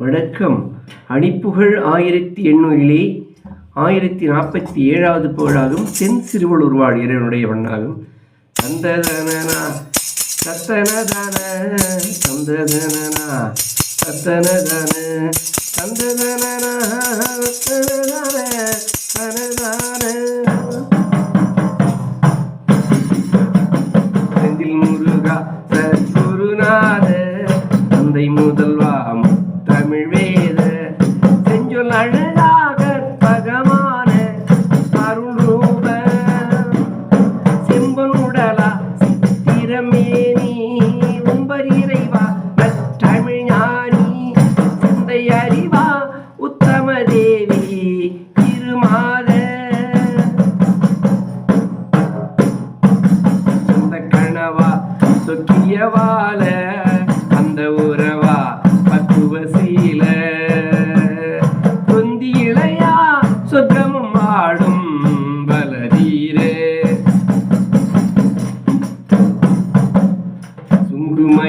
வணக்கம். அணிப்புகழ் ஆயிரத்தி எண்ணூறிலே ஆயிரத்தி நாற்பத்தி ஏழாவது புகழாகும் தென் சிறுவலூர் வாழ் இறைவனுடைய வண்ணாகும். தந்ததனா தத்தனதன தந்ததனா தத்தனதன தந்ததனனா செந்தில் முருகா சத்குருநாத செஞ்சொல் பகமான அருள் ரூப. செம்பன் சித்திரமேனி உம்பர் இறைவா நற்றமிழ் ஞானி சிந்தை அறிவா உத்தம தேவி திருமாத. கணவா சொக்கியவால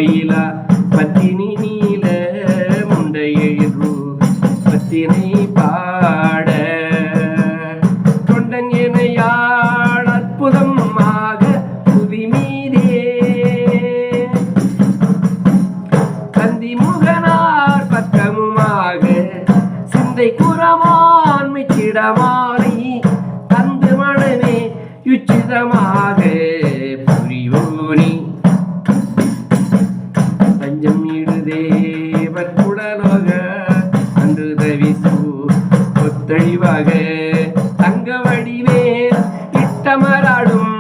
சுங்குமயிலா பத்தினி நீல முண்டையெழு பத்தினை பாட. தொண்டன் எனையாள் அற்புதமாக புவி மீதே. கந்தி முகனார் பக்கமுமாக சிந்தை குறமான் மிச்சிடமாலை தந்து மனமே யுச்சிதமாக. ஒத்தழிவாக தங்க வடிவேல் இட்டமராடும்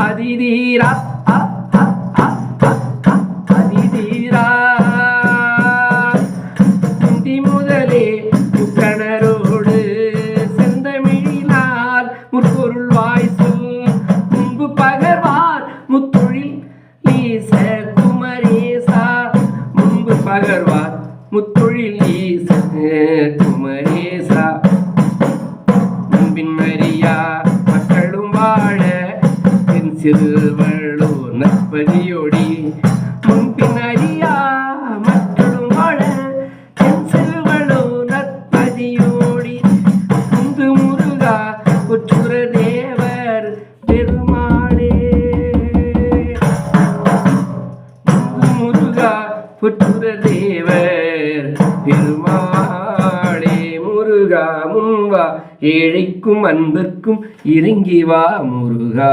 அதிதீரா அதிதீரா குந்தி முதலே முக்கணரோடு செந்தமிழினால் முற்பொருள் வாய் சொல் முன்பு பகர்வார் முத்தொழில் ஈச குமரேசா. முன்பு பகர்வார் முத்தொழில் வாழ என் சிறுவளோ நற்பதியோடி முன்பின் அறியா மக்களும் வாழ என் சிறுவளோ நற்பதியோடி முந்து முருகா உற்றுர தேவர் பெருமாளே. முந்து முருகா புற்றுர தேவர். வா ஏழைக்கும் அன்பிற்கும் இறங்கி வா முருகா.